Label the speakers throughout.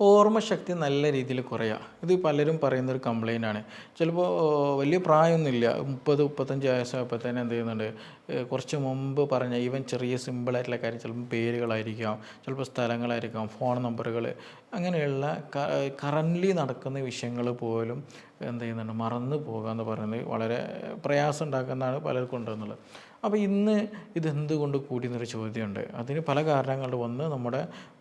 Speaker 1: ഓർമ്മശക്തി നല്ല രീതിയിൽ കുറയുക ഇത് പലരും പറയുന്ന ഒരു കംപ്ലൈന്റ് ആണ് ചിലപ്പോൾ വലിയ പ്രായമൊന്നുമില്ല. മുപ്പത് മുപ്പത്തഞ്ച് വയസ്സായപ്പോൾ തന്നെ എന്ത് ചെയ്യുന്നുണ്ട്? കുറച്ച് മുമ്പ് പറഞ്ഞ ഈവൻ ചെറിയ സിമ്പിളായിട്ടുള്ള കാര്യം ചിലപ്പോൾ പേരുകളായിരിക്കാം ചിലപ്പോൾ സ്ഥലങ്ങളായിരിക്കാം ഫോൺ നമ്പറുകൾ അങ്ങനെയുള്ള കറന്റ്ലി നടക്കുന്ന വിഷയങ്ങൾ പോലും എന്ത് ചെയ്യുന്നുണ്ട്? മറന്നു പോകുക എന്ന് പറയുന്നത് വളരെ പ്രയാസം ഉണ്ടാക്കുന്നതാണ് പലർക്കും ഉണ്ടെന്നുള്ളത്. അപ്പോൾ ഇന്ന് ഇതെന്തുകൊണ്ട് കൂടി എന്നൊരു ചോദ്യമുണ്ട്. അതിന് പല കാരണങ്ങളുണ്ട് ഒന്ന് നമ്മുടെ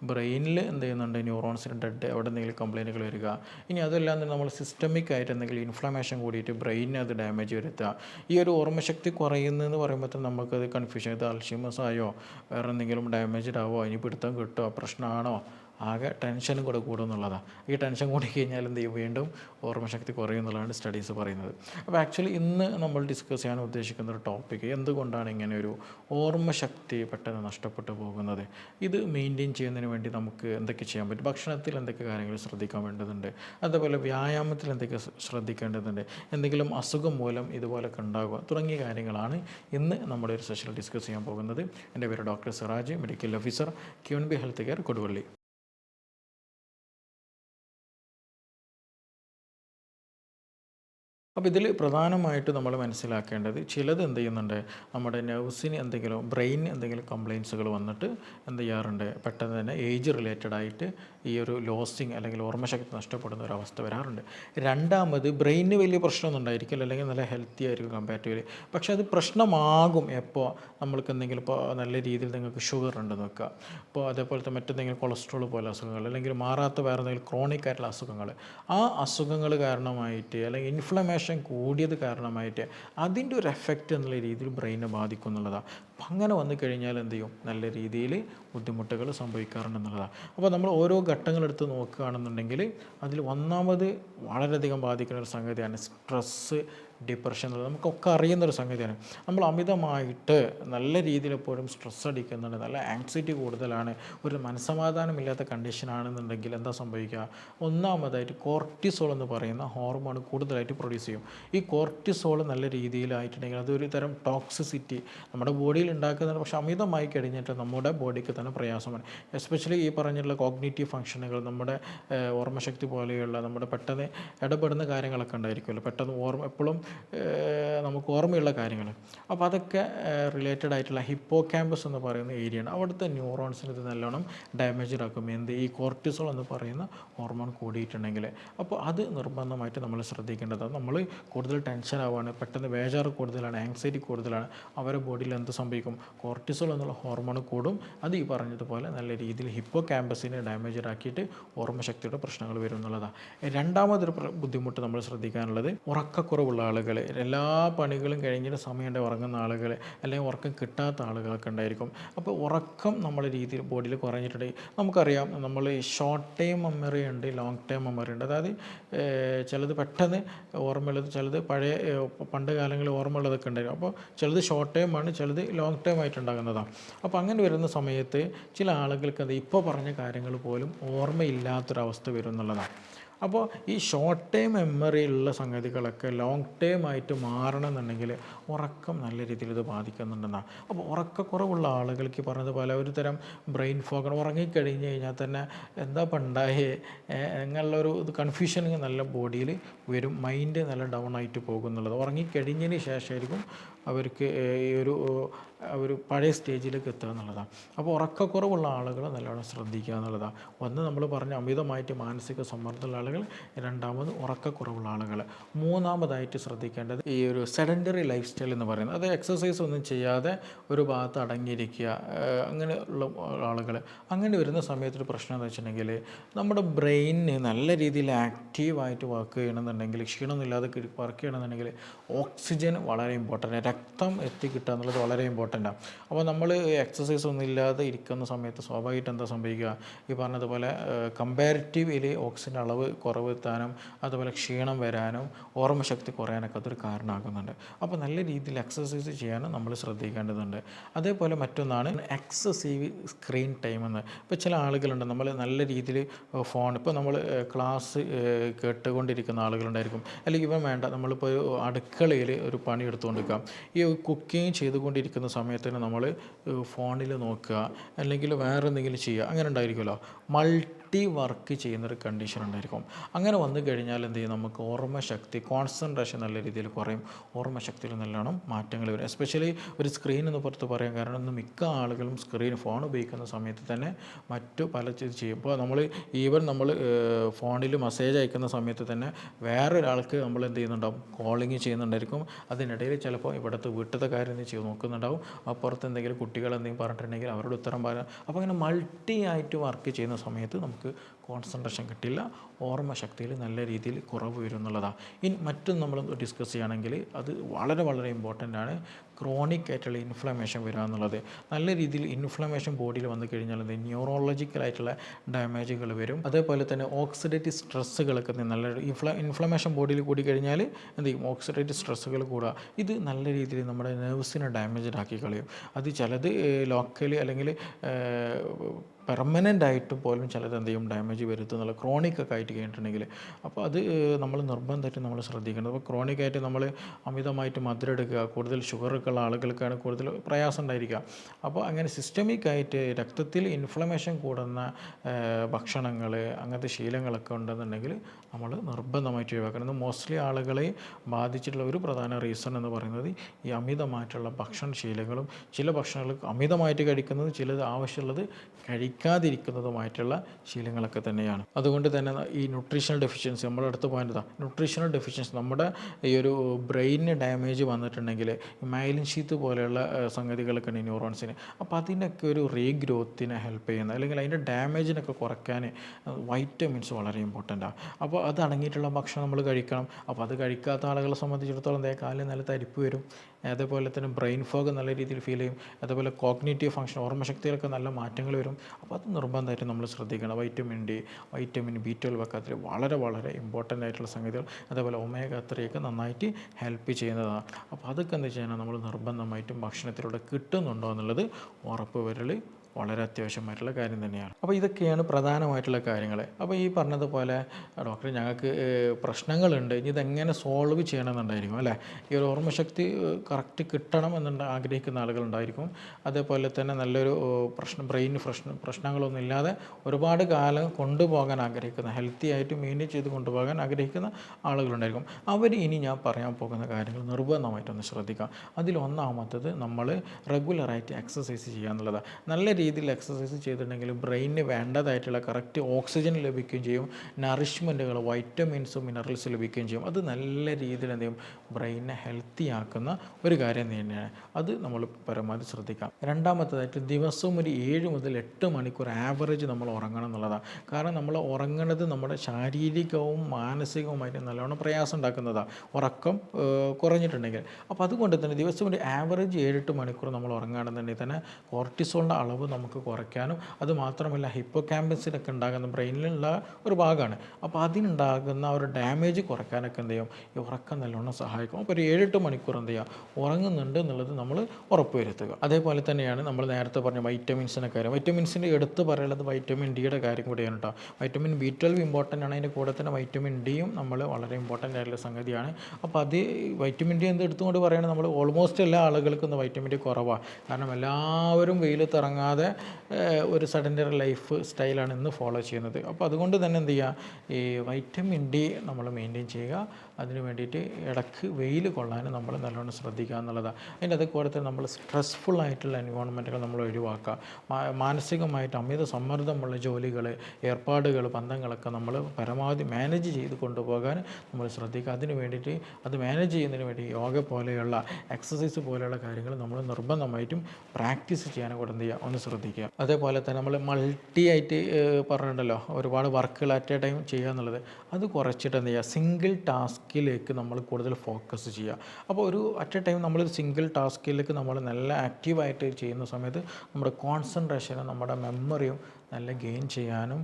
Speaker 1: ബ്രെയിനിൽ എന്ത് ചെയ്യുന്നുണ്ട്? ന്യൂറോൺസിന് ഡെഡ് അവിടെ എന്തെങ്കിലും കംപ്ലയിന്റുകൾ വരിക. ഇനി അതെല്ലാം തന്നെ നമ്മൾ സിസ്റ്റമിക് ആയിട്ട് എന്തെങ്കിലും ഇൻഫ്ലമേഷൻ കൂടിയിട്ട് ബ്രെയിനിന് അത് ഡാമേജ് വരുത്തുക. ഈ ഒരു ഓർമ്മശക്തി കുറയുന്നതെന്ന് പറയുമ്പോൾ നമുക്കത് കൺഫ്യൂഷൻ ഇത് അൽഷിമസ് ആയോ വേറെ എന്തെങ്കിലും ഡാമേജ്ഡ് ആവോ ഇനി പിടുത്തം കിട്ടുമോ പ്രശ്നമാണോ? ആകെ ടെൻഷനും കൂടെ കൂടുമെന്നുള്ളതാണ് ഈ ടെൻഷൻ കൂടി കഴിഞ്ഞാൽ എന്ത് ചെയ്യും? വീണ്ടും ഓർമ്മശക്തി കുറയും എന്നുള്ളതാണ് സ്റ്റഡീസ് പറയുന്നത്. അപ്പോൾ ആക്ച്വലി ഇന്ന് നമ്മൾ ഡിസ്കസ് ചെയ്യാൻ ഉദ്ദേശിക്കുന്ന ഒരു ടോപ്പിക്ക് എന്തുകൊണ്ടാണ് ഇങ്ങനെ ഒരു ഓർമ്മശക്തി പെട്ടെന്ന് നഷ്ടപ്പെട്ടു പോകുന്നത്? ഇത് മെയിന്റെയിൻ ചെയ്യുന്നതിന് വേണ്ടി നമുക്ക് എന്തൊക്കെ ചെയ്യാൻ പറ്റും? ഭക്ഷണത്തിൽ എന്തൊക്കെ കാര്യങ്ങൾ ശ്രദ്ധിക്കാൻ വേണ്ടതുണ്ട്? അതുപോലെ വ്യായാമത്തിൽ എന്തൊക്കെ ശ്ര- ശ്രദ്ധിക്കേണ്ടതുണ്ട്? എന്തെങ്കിലും അസുഖം മൂലം ഇതുപോലൊക്കെ ഉണ്ടാകുക തുടങ്ങിയ കാര്യങ്ങളാണ് ഇന്ന് നമ്മുടെ ഒരു സെഷനിൽ ഡിസ്കസ് ചെയ്യാൻ പോകുന്നത്. എന്റെ പേര് doctor Siraj medical officer queen B health care Koduvally. അപ്പോൾ ഇതിൽ പ്രധാനമായിട്ട് നമ്മൾ മനസ്സിലാക്കേണ്ടത് ചിലത് എന്ത് ചെയ്യുന്നുണ്ട്? നമ്മുടെ നെർവ്സിന് എന്തെങ്കിലും ബ്രെയിൻ എന്തെങ്കിലും കംപ്ലയിൻസുകൾ വന്നിട്ട് എന്ത് ചെയ്യാറുണ്ട്? പെട്ടെന്ന് തന്നെ ഏജ് റിലേറ്റഡ് ആയിട്ട് ഈ ഒരു ലോസിങ് അല്ലെങ്കിൽ ഓർമ്മശക്തി നഷ്ടപ്പെടുന്ന ഒരു അവസ്ഥ വരാറുണ്ട്. രണ്ടാമത് ബ്രെയിനിന് വലിയ പ്രശ്നമൊന്നും ഉണ്ടായിരിക്കില്ല. അല്ലെങ്കിൽ നല്ല ഹെൽത്തി ആയിരിക്കും കമ്പാരിറ്റീവ്ലി. പക്ഷേ അത് പ്രശ്നമാകും എപ്പോൾ നമ്മൾക്ക് എന്തെങ്കിലും ഇപ്പോൾ നല്ല രീതിയിൽ നിങ്ങൾക്ക് ഷുഗർ ഉണ്ടെന്ന് വെക്കുക. ഇപ്പോൾ അതേപോലത്തെ മറ്റെന്തെങ്കിലും കൊളസ്ട്രോൾ പോലെ അസുഖങ്ങൾ അല്ലെങ്കിൽ മാറാത്ത വേറെ എന്തെങ്കിലും ക്രോണിക് ആയിട്ടുള്ള അസുഖങ്ങൾ. ആ അസുഖങ്ങൾ കാരണമായിട്ട് അല്ലെങ്കിൽ ഇൻഫ്ലമേഷൻ കൂടിയത് കാരണമായിട്ട് അതിന്റെ ഒരു എഫക്റ്റ് എന്നുള്ള രീതിയിൽ ബ്രെയിനെ ബാധിക്കും എന്നുള്ളതാണ് അപ്പം അങ്ങനെ വന്നു കഴിഞ്ഞാൽ എന്ത് ചെയ്യും? നല്ല രീതിയിൽ ബുദ്ധിമുട്ടുകൾ സംഭവിക്കാറുണ്ടെന്നുള്ളതാണ് അപ്പോൾ നമ്മൾ ഓരോ ഘട്ടങ്ങളെടുത്ത് നോക്കുകയാണെന്നുണ്ടെങ്കിൽ അതിൽ ഒന്നാമത് വളരെയധികം ബാധിക്കുന്ന ഒരു സംഗതിയാണ് സ്ട്രെസ്സ് ഡിപ്രഷൻ എന്നുള്ളത് നമുക്കൊക്കെ അറിയുന്നൊരു സംഗതിയാണ്. നമ്മൾ അമിതമായിട്ട് നല്ല രീതിയിൽ എപ്പോഴും സ്ട്രെസ് അടിക്കുന്നുണ്ട്. നല്ല ആങ്സൈറ്റി കൂടുതലാണ്. ഒരു മനസ്സമാധാനമില്ലാത്ത കണ്ടീഷനാണെന്നുണ്ടെങ്കിൽ എന്താ സംഭവിക്കുക? ഒന്നാമതായിട്ട് കോർട്ടിസോൾ എന്ന് പറയുന്ന ഹോർമോൺ കൂടുതലായിട്ട് പ്രൊഡ്യൂസ് ചെയ്യും. ഈ കോർട്ടിസോൾ നല്ല രീതിയിലായിട്ടുണ്ടെങ്കിൽ അതൊരു തരം ടോക്സിസിറ്റി നമ്മുടെ ബോഡിയിൽ ഉണ്ടാക്കുന്നുണ്ട്. പക്ഷേ അമിതമായി കഴിഞ്ഞിട്ട് നമ്മുടെ ബോഡിക്ക് തന്നെ പ്രയാസമാണ്. എസ്പെഷ്യലി ഈ പറഞ്ഞിട്ടുള്ള കോഗ്നേറ്റീവ് ഫംഗ്ഷനുകൾ നമ്മുടെ ഓർമ്മശക്തി പോലെയുള്ള നമ്മുടെ പെട്ടെന്ന് ഇടപെടുന്ന കാര്യങ്ങളൊക്കെ ഉണ്ടായിരിക്കുമല്ലോ. പെട്ടെന്ന് ഓർമ്മ എപ്പോഴും നമുക്ക് ഓർമ്മയുള്ള കാര്യങ്ങൾ. അപ്പോൾ അതൊക്കെ റിലേറ്റഡ് ആയിട്ടുള്ള ഹിപ്പോ ക്യാമ്പസ് എന്ന് പറയുന്ന ഏരിയയാണ് അവിടുത്തെ ന്യൂറോൺസിന് ഇത് നല്ലോണം ഡാമേജ് ആക്കും എന്ത്? ഈ കോർട്ടിസോൾ എന്ന് പറയുന്ന ഹോർമോൺ കൂടിയിട്ടുണ്ടെങ്കിൽ അപ്പോൾ അത് നിർബന്ധമായിട്ട് നമ്മൾ ശ്രദ്ധിക്കേണ്ടത്. നമ്മൾ കൂടുതൽ ടെൻഷൻ ആവുകയാണ്. പെട്ടെന്ന് ബേജാറ് കൂടുതലാണ്. ആങ്സൈറ്റി കൂടുതലാണ്. അവരുടെ ബോഡിയിൽ എന്ത് സംഭവിക്കും? കോർട്ടിസോൾ എന്നുള്ള ഹോർമോൺ കൂടും. അത് ഈ പറഞ്ഞതുപോലെ നല്ല രീതിയിൽ ഹിപ്പോ ക്യാമ്പസിനെ ഡാമേജ് ആക്കിയിട്ട് ഓർമ്മശക്തിയുടെ പ്രശ്നങ്ങൾ വരും എന്നുള്ളതാണ് രണ്ടാമതൊരു ബുദ്ധിമുട്ട് നമ്മൾ ശ്രദ്ധിക്കാനുള്ളത് ഉറക്കക്കുറവുള്ള ആളുകൾ എല്ലാ പണികളും കഴിഞ്ഞിട്ട് സമയമുണ്ട് ഉറങ്ങുന്ന ആളുകൾ അല്ലെങ്കിൽ ഉറക്കം കിട്ടാത്ത ആളുകളൊക്കെ ഉണ്ടായിരിക്കും. അപ്പോൾ ഉറക്കം നമ്മുടെ രീതിയിൽ ബോഡിയിൽ കുറഞ്ഞിട്ടുണ്ടെങ്കിൽ നമുക്കറിയാം നമ്മൾ ഷോർട്ട് ടൈം മെമ്മറി ഉണ്ട് ലോങ് ടൈം മെമ്മറി ഉണ്ട്. അതായത് ചിലത് പെട്ടെന്ന് ഓർമ്മയുള്ളത് ചിലത് പഴയ പണ്ട് കാലങ്ങളിൽ ഓർമ്മയുള്ളതൊക്കെ ഉണ്ടായിരുന്നു. അപ്പോൾ ചിലത് ഷോർട്ട് ടൈം ആണ് ചിലത് ലോങ് ടൈം ആയിട്ടുണ്ടാകുന്നതാണ്. അപ്പോൾ അങ്ങനെ വരുന്ന സമയത്ത് ചില ആളുകൾക്ക് അത് ഇപ്പോൾ പറഞ്ഞ കാര്യങ്ങൾ പോലും ഓർമ്മയില്ലാത്തൊരവസ്ഥ വരും എന്നുള്ളതാണ്. അപ്പോൾ ഈ ഷോർട്ട് ടേം മെമ്മറി ഉള്ള സംഗതികളൊക്കെ ലോങ് ടേം ആയിട്ട് മാറണമെന്നുണ്ടെങ്കിൽ ഉറക്കം നല്ല രീതിയിൽ ഇത് ബാധിക്കുന്നുണ്ടെന്നാണ് അപ്പോൾ ഉറക്കക്കുറവുള്ള ആളുകൾക്ക് ഈ പറഞ്ഞതുപോലെ ഒരു തരം ബ്രെയിൻ ഫോഗ് ഉറങ്ങിക്കഴിഞ്ഞ് കഴിഞ്ഞാൽ തന്നെ എന്താ പണ്ടായേ എന്നുള്ളൊരു ഇത് കൺഫ്യൂഷൻ നല്ല ബോഡിയിൽ വരും. മൈൻഡ് നല്ല ഡൗൺ ആയിട്ട് പോകുന്നുള്ളത്. ഉറങ്ങിക്കഴിഞ്ഞതിന് ശേഷമായിരിക്കും അവർക്ക് ഈ ഒരു ഒരു പഴയ സ്റ്റേജിലേക്ക് എത്തുക എന്നുള്ളതാണ്. അപ്പോൾ ഉറക്കക്കുറവുള്ള ആളുകൾ നല്ലോണം ശ്രദ്ധിക്കുക എന്നുള്ളതാണ്. ഒന്ന് നമ്മൾ പറഞ്ഞ അമിതമായിട്ട് മാനസിക സമ്മർദ്ദമുള്ള ആളുകൾ രണ്ടാമത് ഉറക്കക്കുറവുള്ള ആളുകൾ. മൂന്നാമതായിട്ട് ശ്രദ്ധിക്കേണ്ടത് ഈ ഒരു സെഡന്ററി ലൈഫ് സ്റ്റൈൽ എന്ന് പറയുന്നത്. അത് എക്സസൈസ് ഒന്നും ചെയ്യാതെ ഒരു ഭാഗത്ത് അടങ്ങിയിരിക്കുക ഏഹ്, അങ്ങനെയുള്ള ആളുകൾ. അങ്ങനെ വരുന്ന സമയത്തൊരു പ്രശ്നം എന്ന് വെച്ചിട്ടുണ്ടെങ്കിൽ നമ്മുടെ ബ്രെയിനിന് നല്ല രീതിയിൽ ആക്റ്റീവായിട്ട് വർക്ക് ചെയ്യണമെന്നുണ്ടെങ്കിൽ ക്ഷീണമൊന്നുമില്ലാതെ വർക്ക് ചെയ്യണമെന്നുണ്ടെങ്കിൽ ഓക്സിജൻ വളരെ ഇമ്പോർട്ടന്റ്. രക്തം എത്തിക്കിട്ടുക എന്നുള്ളത് വളരെ ഇമ്പോർട്ടന്റ്. ആണ് അപ്പോൾ നമ്മൾ എക്സസൈസ് ഒന്നും ഇല്ലാതെ ഇരിക്കുന്ന സമയത്ത് സ്വാഭാവികമായിട്ട് എന്താ സംഭവിക്കുക? ഈ പറഞ്ഞതുപോലെ കമ്പാരിറ്റീവ്ലി ഓക്സിജൻ അളവ് കുറവ് എത്താനും അതുപോലെ ക്ഷീണം വരാനും ഓർമ്മശക്തി കുറയാനൊക്കെ അതൊരു കാരണമാകുന്നുണ്ട്. അപ്പോൾ നല്ല രീതിയിൽ എക്സസൈസ് ചെയ്യാനും നമ്മൾ ശ്രദ്ധിക്കേണ്ടതുണ്ട്. അതേപോലെ മറ്റൊന്നാണ് എക്സസീവ് സ്ക്രീൻ ടൈം എന്ന്. ഇപ്പോൾ ചില ആളുകളുണ്ട് നമ്മൾ നല്ല രീതിയിൽ ഫോൺ ഇപ്പോൾ നമ്മൾ ക്ലാസ് കേട്ടുകൊണ്ടിരിക്കുന്ന ആളുകളുണ്ടായിരിക്കും. അല്ലെങ്കിൽ ഇവൻ വേണ്ട നമ്മളിപ്പോൾ അടുക്കളയിൽ ഒരു പണി എടുത്തുകൊണ്ടിരിക്കാം ഈ കുക്കിംഗ് ചെയ്തുകൊണ്ടിരിക്കുന്ന സമയത്തിന് നമ്മൾ ഫോണിൽ നോക്കുക അല്ലെങ്കിൽ വേറെ എന്തെങ്കിലും ചെയ്യുക അങ്ങനെ ഉണ്ടായിരിക്കുമല്ലോ. മൾട്ടി മൾട്ടി വർക്ക് ചെയ്യുന്നൊരു കണ്ടീഷൻ ഉണ്ടായിരിക്കും. അങ്ങനെ വന്നു കഴിഞ്ഞാൽ എന്ത് ചെയ്യും? നമുക്ക് ഓർമ്മശക്തി കോൺസെൻട്രേഷൻ നല്ല രീതിയിൽ കുറയും. ഓർമ്മശക്തിയിൽ നല്ലോണം മാറ്റങ്ങൾ വരും. എസ്പെഷ്യലി ഒരു സ്ക്രീൻ എന്ന് പുറത്ത് പറയാൻ കാരണം ഇന്ന് മിക്ക ആളുകളും സ്ക്രീൻ ഫോൺ ഉപയോഗിക്കുന്ന സമയത്ത് തന്നെ മറ്റു പല ചെയ്യും. ഇപ്പോൾ നമ്മൾ ഈവൻ നമ്മൾ ഫോണിൽ മെസ്സേജ് അയക്കുന്ന സമയത്ത് തന്നെ വേറൊരാൾക്ക് നമ്മൾ എന്ത് ചെയ്യുന്നുണ്ടാവും? കോളിങ് ചെയ്യുന്നുണ്ടായിരിക്കും. അതിനിടയിൽ ചിലപ്പോൾ ഇവിടുത്തെ വീട്ടിലത്തെ കാര്യം എന്തെങ്കിലും ചെയ്ത് നോക്കുന്നുണ്ടാവും. അപ്പുറത്ത് എന്തെങ്കിലും കുട്ടികൾ എന്തെങ്കിലും പറഞ്ഞിട്ടുണ്ടെങ്കിൽ അവരോട് ഉത്തരം പറയാം. അപ്പോൾ അങ്ങനെ മൾട്ടി ആയിട്ട് വർക്ക് ചെയ്യുന്ന സമയത്ത് നമുക്ക് കോൺസെൻട്രേഷൻ കിട്ടില്ല. ഓർമ്മശക്തിയിൽ നല്ല രീതിയിൽ കുറവ് വരും എന്നുള്ളതാണ് ഇനി മറ്റും നമ്മൾ ഡിസ്കസ് ചെയ്യുകയാണെങ്കിൽ അത് വളരെ വളരെ ഇമ്പോർട്ടന്റ് ആണ്. ക്രോണിക് ആയിട്ടുള്ള ഇൻഫ്ലമേഷൻ വരിക എന്നുള്ളത്. നല്ല രീതിയിൽ ഇൻഫ്ലമേഷൻ ബോഡിയിൽ വന്നു കഴിഞ്ഞാൽ അത് ന്യൂറോളജിക്കലായിട്ടുള്ള ഡാമേജുകൾ വരും. അതേപോലെ തന്നെ ഓക്സിഡേറ്റീവ് സ്ട്രെസ്സുകളൊക്കെ നല്ല ഇൻഫ്ല ഇൻഫ്ലമേഷൻ ബോഡിയിൽ കൂടി കഴിഞ്ഞാൽ എന്ത് ചെയ്യും? ഓക്സിഡേറ്റീവ് സ്ട്രെസ്സുകൾ കൂടുക. ഇത് നല്ല രീതിയിൽ നമ്മുടെ നെർവ്സിനെ ഡാമേജ് ആക്കി കളയും. അത് ചിലത് ലോക്കലി അല്ലെങ്കിൽ പെർമനന്റ് ആയിട്ട് പോലും ചിലത് എന്ത് ചെയ്യും? ഡാമേജ് വരുത്തുന്നുള്ള ക്രോണിക് ഒക്കെ ആയിട്ട് കഴിഞ്ഞിട്ടുണ്ടെങ്കിൽ അപ്പോൾ അത് നമ്മൾ നിർബന്ധമായിട്ട് നമ്മൾ ശ്രദ്ധിക്കണം. അപ്പോൾ ക്രോണിക് ആയിട്ട് നമ്മൾ അമിതമായിട്ട് മധുരം എടുക്കുക കൂടുതൽ ഷുഗറൊക്കെ ഉള്ള ആളുകൾക്കാണ് കൂടുതൽ പ്രയാസം ഉണ്ടായിരിക്കുക. അപ്പോൾ അങ്ങനെ സിസ്റ്റമിക് ആയിട്ട് രക്തത്തിൽ ഇൻഫ്ലമേഷൻ കൂടുന്ന ഭക്ഷണങ്ങൾ അങ്ങനത്തെ ശീലങ്ങളൊക്കെ ഉണ്ടെന്നുണ്ടെങ്കിൽ നമ്മൾ നിർബന്ധമായിട്ട് ഒഴിവാക്കണം. ഇത് മോസ്റ്റ്ലി ആളുകളെ ബാധിച്ചിട്ടുള്ള ഒരു പ്രധാന റീസൺ എന്ന് പറയുന്നത് ഈ അമിതമായിട്ടുള്ള ഭക്ഷണശീലങ്ങളും ചില ഭക്ഷണങ്ങൾ അമിതമായിട്ട് കഴിക്കുന്നത് ചിലത് ആവശ്യമുള്ളത് കഴിക്കാതിരിക്കുന്നതുമായിട്ടുള്ള ശീലങ്ങളൊക്കെ തന്നെയാണ്. അതുകൊണ്ട് തന്നെ ഈ ന്യൂട്രീഷണൽ ഡെഫിഷ്യൻസി നമ്മുടെ അടുത്ത് പോയിന്റ് ന്യൂട്രീഷണൽ ഡെഫിഷ്യൻസി നമ്മുടെ ഈ ഒരു ബ്രെയിനിന് ഡാമേജ് വന്നിട്ടുണ്ടെങ്കിൽ മൈലിൻ ഷീത്ത് പോലെയുള്ള സംഗതികളൊക്കെ ഉണ്ട് ന്യൂറോൺസിന് അപ്പോൾ അതിനൊക്കെ ഒരു റീഗ്രോത്തിനെ ഹെൽപ്പ് ചെയ്യുന്ന അല്ലെങ്കിൽ അതിന്റെ ഡാമേജിനൊക്കെ കുറയ്ക്കാൻ വൈറ്റമിൻസ് വളരെ ഇമ്പോർട്ടന്റ് ആണ് അപ്പോൾ അത് അടങ്ങിയിട്ടുള്ള ഭക്ഷണം നമ്മൾ കഴിക്കണം. അപ്പോൾ അത് കഴിക്കാത്ത ആളുകളെ സംബന്ധിച്ചിടത്തോളം ദേ കാലിൽ നല്ല തരിപ്പ് വരും. അതേപോലെ തന്നെ ബ്രെയിൻ ഫോഗ് നല്ല രീതിയിൽ ഫീൽ ചെയ്യും. അതേപോലെ കോഗ്നേറ്റീവ് ഫംഗ്ഷൻ ഓർമ്മശക്തിയിലൊക്കെ നല്ല മാറ്റങ്ങൾ വരും. അപ്പോൾ അത് നിർബന്ധമായിട്ട് നമ്മൾ ശ്രദ്ധിക്കണം. Vitamin D vitamin B twelve ഒക്കെ വളരെ വളരെ ഇമ്പോർട്ടന്റ് ആയിട്ടുള്ള സംഗതികൾ. അതേപോലെ ഒമേഗ ത്രീയൊക്കെ നന്നായിട്ട് ഹെൽപ്പ് ചെയ്യുന്നതാണ്. അപ്പോൾ അതൊക്കെ എന്താ വെച്ച് കഴിഞ്ഞാൽ നമ്മൾ നിർബന്ധമായിട്ടും ഭക്ഷണത്തിലൂടെ കിട്ടുന്നുണ്ടോ എന്നുള്ളത് ഉറപ്പ് വരൽ വളരെ അത്യാവശ്യമായിട്ടുള്ള കാര്യം തന്നെയാണ്. അപ്പോൾ ഇതൊക്കെയാണ് പ്രധാനമായിട്ടുള്ള കാര്യങ്ങൾ അപ്പോൾ ഈ പറഞ്ഞതുപോലെ ഡോക്ടർ ഞങ്ങൾക്ക് പ്രശ്നങ്ങളുണ്ട്. ഇതെങ്ങനെ സോൾവ് ചെയ്യണമെന്നുണ്ടായിരിക്കും അല്ലേ? ഈ ഒരു ഓർമ്മശക്തി കറക്റ്റ് കിട്ടണം എന്നുണ്ട് ആഗ്രഹിക്കുന്ന ആളുകളുണ്ടായിരിക്കും. അതേപോലെ തന്നെ നല്ലൊരു പ്രശ്നം ബ്രെയിൻ പ്രശ്നം പ്രശ്നങ്ങളൊന്നും ഇല്ലാതെ ഒരുപാട് കാലം കൊണ്ടുപോകാൻ ആഗ്രഹിക്കുന്ന ഹെൽത്തി ആയിട്ട് മെയിന്റെയിൻ ചെയ്ത് കൊണ്ടുപോകാൻ ആഗ്രഹിക്കുന്ന ആളുകളുണ്ടായിരിക്കും. അവർ ഇനി ഞാൻ പറയാൻ പോകുന്ന കാര്യങ്ങൾ നിർബന്ധമായിട്ടൊന്ന് ശ്രദ്ധിക്കാം. അതിലൊന്നാമത്തത് നമ്മൾ റെഗുലറായിട്ട് എക്സസൈസ് ചെയ്യുക എന്നുള്ളതാണ് നല്ല രീതിയിൽ എക്സസൈസ് ചെയ്തിട്ടുണ്ടെങ്കിൽ ബ്രെയിനിന് വേണ്ടതായിട്ടുള്ള കറക്റ്റ് ഓക്സിജൻ ലഭിക്കുകയും ചെയ്യും. നറിഷ്മെന്റുകൾ വൈറ്റമിൻസും മിനറൽസ് ലഭിക്കുകയും ചെയ്യും. അത് നല്ല രീതിയിൽ എന്ത് ചെയ്യും? ഹെൽത്തി ആക്കുന്ന ഒരു കാര്യം തന്നെയാണ്. അത് നമ്മൾ പരമാവധി ശ്രദ്ധിക്കാം. രണ്ടാമത്തേതായിട്ട് ദിവസവും ഒരു ഏഴ് മുതൽ എട്ട് മണിക്കൂർ ആവറേജ് നമ്മൾ ഉറങ്ങണം എന്നുള്ളതാണ്. കാരണം നമ്മൾ ഉറങ്ങണത് നമ്മുടെ ശാരീരികവും മാനസികവുമായിട്ട് നല്ലോണം പ്രയാസം ഉണ്ടാക്കുന്നതാണ് ഉറക്കം കുറഞ്ഞിട്ടുണ്ടെങ്കിൽ. അപ്പോൾ അതുകൊണ്ട് തന്നെ ദിവസം ഒരു ആവറേജ് ഏഴെട്ട് മണിക്കൂർ നമ്മൾ ഉറങ്ങുകയാണെന്നുണ്ടെങ്കിൽ തന്നെ കോർട്ടിസോളിന്റെ അളവ് നമുക്ക് കുറയ്ക്കാനും അതുമാത്രമല്ല ഹിപ്പോ ക്യാമ്പസിലൊക്കെ ഉണ്ടാകുന്ന ബ്രെയിനിലുള്ള ഒരു ഭാഗമാണ്. അപ്പോൾ അതിനുണ്ടാകുന്ന ഒരു ഡാമേജ് കുറയ്ക്കാനൊക്കെ എന്ത് ചെയ്യും? ഈ ഉറക്കം നല്ലോണം സഹായിക്കും. അപ്പോൾ ഒരു ഏഴെട്ട് മണിക്കൂർ എന്ത് ചെയ്യുക ഉറങ്ങുന്നുണ്ട് എന്നുള്ളത് നമ്മൾ ഉറപ്പുവരുത്തുക. അതേപോലെ തന്നെയാണ് നമ്മൾ നേരത്തെ പറഞ്ഞ വൈറ്റമിൻസിന്റെ കാര്യം വൈറ്റമിൻസിന്റെ എടുത്ത് പറയുന്നത് വൈറ്റമിൻ ഡിയുടെ കാര്യം കൂടിയാണ് കേട്ടോ വൈറ്റമിൻ ബി ട്വൽവ് ഇമ്പോർട്ടന്റ് ആണ്. അതിന്റെ കൂടെ തന്നെ വൈറ്റമിൻ ഡിയും നമ്മൾ വളരെ ഇമ്പോർട്ടന്റ് ആയിട്ടുള്ള സംഗതിയാണ്. അപ്പോൾ അത് വൈറ്റമിൻ ഡി എന്ത് എടുത്തുകൊണ്ട് പറയുകയാണെങ്കിൽ നമ്മൾ ഓൾമോസ്റ്റ് എല്ലാ ആളുകൾക്കും വൈറ്റമിൻ ഡി കുറവാണ് കാരണം എല്ലാവരും വെയിലത്ത് ഏഹ്, ഒരു സഡന്ററി ലൈഫ് സ്റ്റൈലാണ് ഇന്ന് ഫോളോ ചെയ്യുന്നത്. അപ്പോൾ അതുകൊണ്ട് തന്നെ എന്ത് ചെയ്യുക? ഈ വൈറ്റമിൻ ഡി നമ്മൾ മെയിന്റെയിൻ ചെയ്യുക. അതിന് വേണ്ടിയിട്ട് ഇടയ്ക്ക് വെയിൽ കൊള്ളാനും നമ്മൾ നല്ലോണം ശ്രദ്ധിക്കുക എന്നുള്ളതാണ് അതിന്റെ അതുപോലെ തന്നെ നമ്മൾ സ്ട്രെസ്ഫുൾ ആയിട്ടുള്ള എൻവയോൺമെന്റുകൾ നമ്മൾ ഒഴിവാക്കുക. മാനസികമായിട്ട് അമിത സമ്മർദ്ദമുള്ള ജോലികൾ ഏർപ്പാടുകൾ ബന്ധങ്ങളൊക്കെ നമ്മൾ പരമാവധി മാനേജ് ചെയ്ത് കൊണ്ടുപോകാൻ നമ്മൾ ശ്രദ്ധിക്കുക. അതിന് വേണ്ടിയിട്ട് അത് മാനേജ് ചെയ്യുന്നതിന് വേണ്ടി യോഗ പോലെയുള്ള എക്സസൈസ് പോലെയുള്ള കാര്യങ്ങൾ നമ്മൾ നിർബന്ധമായിട്ടും പ്രാക്ടീസ് ചെയ്യാനും കൂടെ എന്ത് ചെയ്യുക? ഒന്ന് ശ്രദ്ധിക്കുക. അതേപോലെ തന്നെ നമ്മൾ മൾട്ടി ആയിട്ട് പറഞ്ഞിട്ടുണ്ടല്ലോ ഒരുപാട് വർക്കുകൾ അറ്റ് എ ടൈം ചെയ്യുക എന്നുള്ളത്. അത് കുറച്ചിട്ട് എന്ത് ചെയ്യുക? സിംഗിൾ ടാസ്കിലേക്ക് നമ്മൾ കൂടുതൽ ഫോക്കസ് ചെയ്യുക. അപ്പോൾ ഒരു അറ്റ് എ ടൈം നമ്മൾ സിംഗിൾ ടാസ്കിലേക്ക് നമ്മൾ നല്ല ആക്റ്റീവായിട്ട് ചെയ്യുന്ന സമയത്ത് നമ്മുടെ കോൺസെൻട്രേഷനും നമ്മുടെ മെമ്മറിയും നല്ല ഗെയിൻ ചെയ്യാനും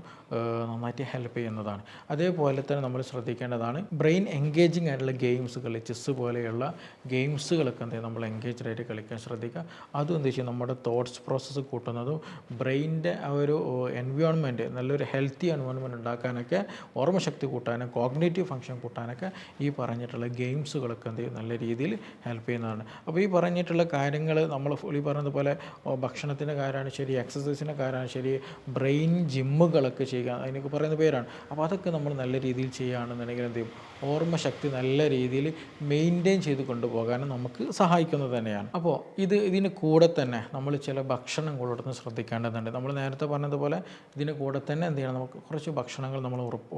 Speaker 1: നന്നായിട്ട് ഹെൽപ്പ് ചെയ്യുന്നതാണ്. അതേപോലെ തന്നെ നമ്മൾ ശ്രദ്ധിക്കേണ്ടതാണ് ബ്രെയിൻ എൻഗേജിങ് ആയിട്ടുള്ള ഗെയിംസുകൾ ചെസ്സ് പോലെയുള്ള ഗെയിംസുകളൊക്കെ എന്ത് നമ്മൾ എൻഗേജ്ഡ് ആയിട്ട് കളിക്കാൻ ശ്രദ്ധിക്കുക. അതും എന്താ വെച്ചാൽ നമ്മുടെ തോട്ട്സ് പ്രോസസ്സ് കൂട്ടുന്നതും ബ്രെയിനിന്റെ ആ ഒരു എൻവയോൺമെന്റ് നല്ലൊരു ഹെൽത്തി എൻവയോൺമെന്റ് ഉണ്ടാക്കാനൊക്കെ ഓർമ്മശക്തി കൂട്ടാനും കോഗ്നേറ്റീവ് ഫങ്ഷൻ കൂട്ടാനൊക്കെ ഈ പറഞ്ഞിട്ടുള്ള ഗെയിംസുകളൊക്കെ എന്ത് നല്ല രീതിയിൽ ഹെൽപ്പ് ചെയ്യുന്നതാണ്. അപ്പോൾ ഈ പറഞ്ഞിട്ടുള്ള കാര്യങ്ങൾ നമ്മൾ ഈ പറഞ്ഞതുപോലെ പോലെ ഭക്ഷണത്തിന്റെ കാര്യമാണ് ശരി എക്സസൈസിന്റെ കാര്യമാണ് ശരി ബ്രെയിൻ ജിമ്മുകളൊക്കെ ചെയ്യുക അതിനൊക്കെ പറയുന്ന പേരാണ്. അപ്പോൾ അതൊക്കെ നമ്മൾ നല്ല രീതിയിൽ ചെയ്യുകയാണെന്നുണ്ടെങ്കിൽ എന്ത് ചെയ്യും? ഓർമ്മശക്തി നല്ല രീതിയിൽ മെയിന്റെയിൻ ചെയ്ത് കൊണ്ടുപോകാനും നമുക്ക് സഹായിക്കുന്നത് തന്നെയാണ്. അപ്പോൾ ഇത് ഇതിന് കൂടെ തന്നെ നമ്മൾ ചില ഭക്ഷണം കൂടെ ശ്രദ്ധിക്കേണ്ടതുണ്ട്. നമ്മൾ നേരത്തെ പറഞ്ഞതുപോലെ ഇതിന് കൂടെ തന്നെ എന്ത് ചെയ്യണം? നമുക്ക് കുറച്ച് ഭക്ഷണങ്ങൾ നമ്മൾ ഉറപ്പ്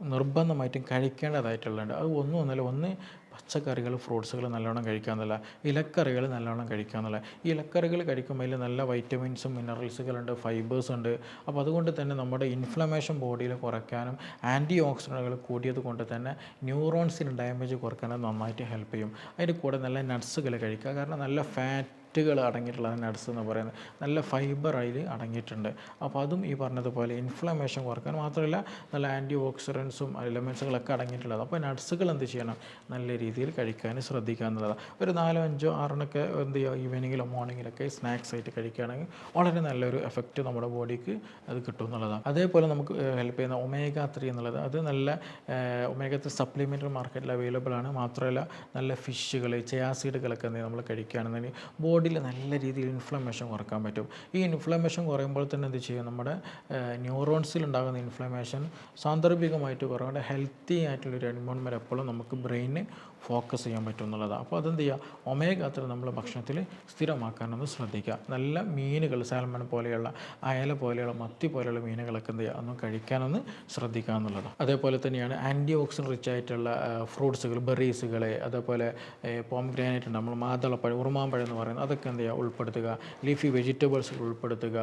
Speaker 1: നിർബന്ധമായിട്ടും കഴിക്കേണ്ടതായിട്ടുള്ളതുണ്ട്. അത് ഒന്നും ഒന്നല്ല ഒന്ന് പച്ചക്കറികൾ ഫ്രൂട്ട്സുകൾ നല്ലോണം എന്നുള്ള ഇലക്കറികൾ നല്ലോണം എന്നുള്ള ഈ ഇലക്കറികൾ കഴിക്കുമ്പോൾ അതിൽ നല്ല വൈറ്റമിൻസും മിനറൽസുകളുണ്ട് ഫൈബേഴ്സ് ഉണ്ട് അപ്പോൾ അതുകൊണ്ട് തന്നെ നമ്മുടെ ഇൻഫ്ലമേഷൻ ബോഡിയിൽ കുറയ്ക്കാനും ആന്റി ഓക്സിഡന്റുകൾ കൂടിയത് കൊണ്ട് തന്നെ ന്യൂറോൺസിന് ഡാമേജ് കുറയ്ക്കാനും നന്നായിട്ട് ഹെൽപ്പ് ചെയ്യും. അതിന്റെ കൂടെ നല്ല നട്ട്സുകൾ കഴിക്കുക. കാരണം നല്ല ഫാറ്റ് ഫാറ്റുകൾ അടങ്ങിയിട്ടുള്ള നട്ട്സ് എന്ന് പറയുന്നത് നല്ല ഫൈബർ അതിൽ അടങ്ങിയിട്ടുണ്ട്. അപ്പോൾ അതും ഈ പറഞ്ഞതുപോലെ ഇൻഫ്ലമേഷൻ കുറയ്ക്കാൻ മാത്രമല്ല നല്ല ആന്റി ഓക്സിഡൻസും എലമെൻസുകളൊക്കെ അടങ്ങിയിട്ടുള്ളത്. അപ്പോൾ നട്ട്സുകൾ എന്ത് ചെയ്യണം? നല്ല രീതിയിൽ കഴിക്കാൻ ശ്രദ്ധിക്കുക എന്നുള്ളതാണ്. ഒരു നാലോ അഞ്ചോ ആറിനൊക്കെ എന്ത് ചെയ്യുക? ഈവനിങ്ങിലോ മോർണിംഗിലൊക്കെ സ്നാക്സ് ആയിട്ട് കഴിക്കുകയാണെങ്കിൽ വളരെ നല്ലൊരു എഫക്റ്റ് നമ്മുടെ ബോഡിക്ക് അത് കിട്ടും എന്നുള്ളതാണ്. അതേപോലെ നമുക്ക് ഹെൽപ്പ് ചെയ്യുന്ന ഒമേഗ ത്രീ എന്നുള്ളത് അത് നല്ല ഒമേഗ ത്രീ സപ്ലിമെന്ററി മാർക്കറ്റിൽ അവൈലബിൾ ആണ്. മാത്രമല്ല നല്ല ഫിഷുകൾ ചെയാസീഡുകളൊക്കെ നമ്മൾ കഴിക്കുകയാണെന്നുണ്ടെങ്കിൽ ബോഡിയിൽ നല്ല രീതിയിൽ ഇൻഫ്ലമേഷൻ കുറയ്ക്കാൻ പറ്റും. ഈ ഇൻഫ്ലമേഷൻ കുറയുമ്പോൾ തന്നെ എന്ത് ചെയ്യും? നമ്മുടെ ന്യൂറോൺസിൽ ഉണ്ടാകുന്ന ഇൻഫ്ലമേഷൻ സാന്ദർഭികമായിട്ട് കുറവുകൊണ്ട് ഹെൽത്തി ആയിട്ടുള്ളൊരു എൻവോൺമെന്റ് എപ്പോഴും നമുക്ക് ബ്രെയിനിന് ഫോക്കസ് ചെയ്യാൻ പറ്റും എന്നുള്ളതാണ്. അപ്പോൾ അതെന്ത് ചെയ്യുക? ഒമേഗ അത്ര നമ്മൾ ഭക്ഷണത്തിൽ സ്ഥിരമാക്കാനൊന്ന് ശ്രദ്ധിക്കുക. നല്ല മീനുകൾ സാൽമൺ പോലെയുള്ള അയല പോലെയുള്ള മത്തി പോലെയുള്ള മീനുകളൊക്കെ എന്ത് ചെയ്യുക? ഒന്ന് കഴിക്കാനൊന്ന് ശ്രദ്ധിക്കുക എന്നുള്ളതാണ്. അതേപോലെ തന്നെയാണ് ആന്റി ഓക്സിഡൻ റിച്ച് ആയിട്ടുള്ള ഫ്രൂട്ട്സുകൾ ബെറീസുകൾ അതേപോലെ പോംഗ്രാനൈറ്റ് നമ്മൾ മാതളപ്പഴം ഉറുമാമ്പഴം എന്ന് പറയുന്നത്. അതൊക്കെ എന്ത് ചെയ്യുക? ഉൾപ്പെടുത്തുക. ലീഫി വെജിറ്റബിൾസ് ഉൾപ്പെടുത്തുക.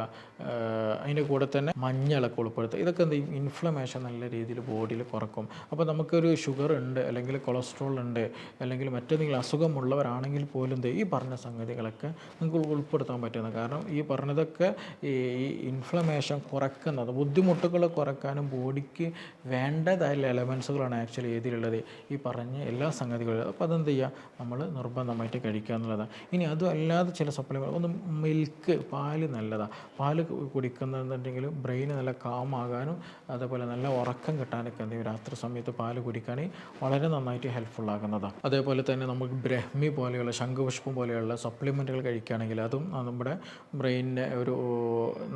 Speaker 1: അതിന്റെ കൂടെ തന്നെ മഞ്ഞളൊക്കെ ഉൾപ്പെടുത്തുക. ഇതൊക്കെ എന്ത് ചെയ്യും? ഇൻഫ്ലമേഷൻ നല്ല രീതിയിൽ ബോഡിയിൽ കുറക്കും. അപ്പോൾ നമുക്കൊരു ഷുഗർ ഉണ്ട് അല്ലെങ്കിൽ കൊളസ്ട്രോൾ ഉണ്ട് അല്ലെങ്കിൽ മറ്റേതെങ്കിലും അസുഖമുള്ളവരാണെങ്കിൽ പോലും ഈ പറഞ്ഞ സംഗതികളൊക്കെ നിങ്ങൾക്ക് ഉൾപ്പെടുത്താൻ പറ്റുന്നത് കാരണം ഈ പറഞ്ഞതൊക്കെ ഈ ഇൻഫ്ലമേഷൻ കുറക്കുന്നത് ബുദ്ധിമുട്ടുകൾ കുറക്കാനും ബോഡിക്ക് വേണ്ടതായുള്ള എലമെൻസുകളാണ് ആക്ച്വലി ഏതിലുള്ളത് ഈ പറഞ്ഞ എല്ലാ സംഗതികളും. അപ്പോൾ അതെന്ത് ചെയ്യുക? നമ്മൾ നിർബന്ധമായിട്ട് കഴിക്കുക എന്നുള്ളതാണ്. ഇനി അതും ചില സപ്ലിമെന്റ് ഒന്ന് മിൽക്ക് പാൽ നല്ലതാണ് പാൽ കുടിക്കുന്നുണ്ടെങ്കിൽ ബ്രെയിൻ നല്ല കാമാകാനും അതേപോലെ നല്ല ഉറക്കം കിട്ടാനൊക്കെ എന്തെങ്കിലും രാത്രി സമയത്ത് പാൽ കുടിക്കാനേ വളരെ നന്നായിട്ട് ഹെൽപ്ഫുൾ ആകുന്നതാണ് അതേപോലെ തന്നെ നമുക്ക് ബ്രഹ്മി പോലെയുള്ള ശംഖുപുഷ്പം പോലെയുള്ള സപ്ലിമെന്റുകൾ കഴിക്കുകയാണെങ്കിൽ അതും നമ്മുടെ ബ്രെയിനിന്റെ ഒരു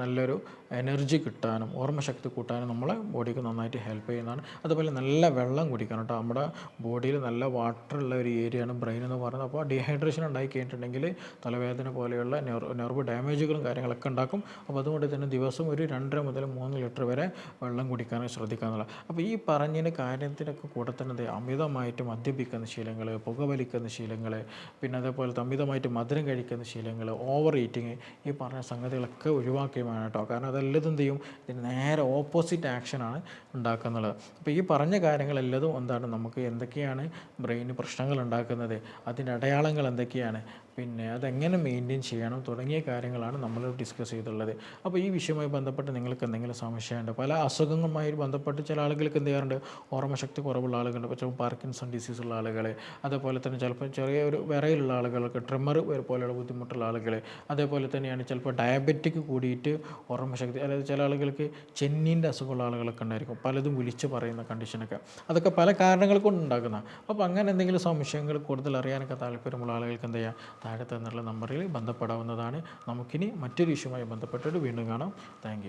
Speaker 1: നല്ലൊരു എനർജി കിട്ടാനും ഓർമ്മശക്തി കൂട്ടാനും നമ്മളെ ബോഡിക്ക് നന്നായിട്ട് ഹെൽപ്പ് ചെയ്യുന്നതാണ്. അതുപോലെ നല്ല വെള്ളം കുടിക്കണം കേട്ടോ. നമ്മുടെ ബോഡിയിൽ നല്ല വാട്ടർ ഉള്ള ഒരു ഏരിയയാണ് ബ്രെയിൻ എന്ന് പറയുന്നത്. അപ്പോൾ ഡീഹൈഡ്രേഷൻ ഉണ്ടായി കഴിഞ്ഞിട്ടുണ്ടെങ്കിൽ തലവേദന പോലെയുള്ള നെർവ് ഡാമേജുകളും കാര്യങ്ങളൊക്കെ ഉണ്ടാക്കും. അപ്പോൾ അതുകൊണ്ട് തന്നെ ദിവസം ഒരു രണ്ടര മുതൽ മൂന്ന് ലിറ്റർ വരെ വെള്ളം കുടിക്കാൻ ശ്രദ്ധിക്കുക എന്നുള്ളത് അപ്പോൾ ഈ പറഞ്ഞതിന് കാര്യത്തിനൊക്കെ കൂടെ തന്നെ അമിതമായിട്ട് മദ്യപിക്കുന്ന ശീലങ്ങൾ പുകവലിക്കുന്ന ശീലങ്ങൾ പിന്നെ അതേപോലെ അമിതമായിട്ട് മധുരം കഴിക്കുന്ന ശീലങ്ങൾ ഓവർ ഈറ്റിങ് ഈ പറഞ്ഞ സംഗതികളൊക്കെ ഒഴിവാക്കിയുമാണ് കേട്ടോ. കാരണം അതെല്ലാം എന്ത് ചെയ്യും? ഇതിന് നേരെ ഓപ്പോസിറ്റ് ആക്ഷനാണ് ഉണ്ടാക്കുന്നുള്ളത് അപ്പോൾ ഈ പറഞ്ഞ കാര്യങ്ങളെല്ലതും എന്താണ്? നമുക്ക് എന്തൊക്കെയാണ് ബ്രെയിന് പ്രശ്നങ്ങൾ ഉണ്ടാക്കുന്നത്? അതിന്റെ അടയാളങ്ങൾ എന്തൊക്കെയാണ്? പിന്നെ അതെങ്ങനെ മെയിന്റെയിൻ ചെയ്യണം തുടങ്ങിയ കാര്യങ്ങളാണ് നമ്മൾ ഡിസ്കസ് ചെയ്തുള്ളത്. അപ്പോൾ ഈ വിഷയവുമായി ബന്ധപ്പെട്ട് നിങ്ങൾക്ക് എന്തെങ്കിലും സംശയമുണ്ട് പല അസുഖങ്ങളുമായി ബന്ധപ്പെട്ട് ചില ആളുകൾക്ക് എന്ത് ചെയ്യാറുണ്ട്? ഓർമ്മശക്തി കുറവുള്ള ആളുകളുണ്ട്. ചിലപ്പോൾ പാർക്കിൻസൺ ഡിസീസ് ഉള്ള ആളുകൾ അതേപോലെ തന്നെ ചിലപ്പോൾ ചെറിയ ഒരു വിറയിലുള്ള ആളുകൾക്ക് ട്രിമർ പോലെയുള്ള ബുദ്ധിമുട്ടുള്ള ആളുകൾ അതേപോലെ തന്നെയാണ് ചിലപ്പോൾ ഡയബറ്റിക് കൂടിയിട്ട് ഓർമ്മശക്തി അതായത് ചില ആളുകൾക്ക് ചെന്നീന്റെ അസുഖമുള്ള ആളുകളൊക്കെ ഉണ്ടായിരിക്കും. പലതും വിളിച്ച് പറയുന്ന കണ്ടീഷനൊക്കെ അതൊക്കെ പല കാരണങ്ങൾ കൊണ്ടുണ്ടാക്കുന്ന. അപ്പോൾ അങ്ങനെ എന്തെങ്കിലും സംശയങ്ങൾ കൂടുതൽ അറിയാനൊക്കെ താല്പര്യമുള്ള ആളുകൾക്ക് എന്ത് ചെയ്യുക താഴെ തന്നുള്ള നമ്പറിൽ ബന്ധപ്പെടാവുന്നതാണ്. നമുക്കിനി മറ്റൊരു ഇഷ്യൂമായി ബന്ധപ്പെട്ടിട്ട് വീണ്ടും കാണാം. താങ്ക്